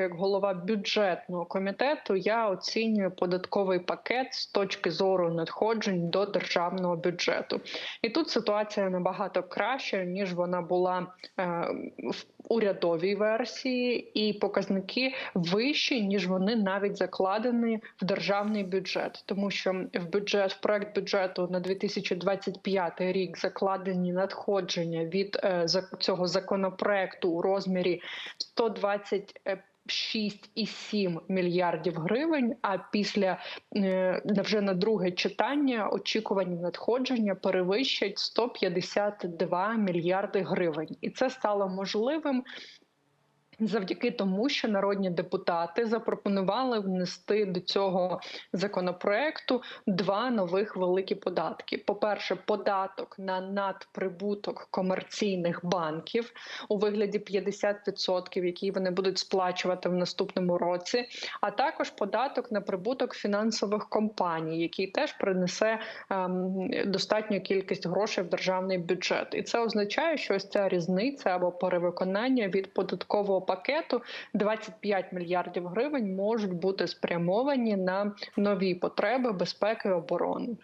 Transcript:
Як голова бюджетного комітету я оцінюю податковий пакет з точки зору надходжень до державного бюджету, і тут ситуація набагато краща ніж вона була е, в урядовій версії, і показники вищі ніж вони навіть закладені в державний бюджет, тому що в бюджет в проект бюджету на 2025 рік закладені надходження від е, цього законопроекту у розмірі 120 е, 6,7 мільярдів гривень. А після е, вже на друге читання очікувані надходження перевищать 152 мільярди гривень, і це стало можливим. Завдяки тому, що народні депутати запропонували внести до цього законопроекту два нових великі податки: по-перше, податок на надприбуток комерційних банків у вигляді 50%, який вони будуть сплачувати в наступному році, а також податок на прибуток фінансових компаній, який теж принесе ем, достатню кількість грошей в державний бюджет. І це означає, що ось ця різниця або перевиконання від податкового пакету 25 мільярдів гривень можуть бути спрямовані на нові потреби безпеки і оборони.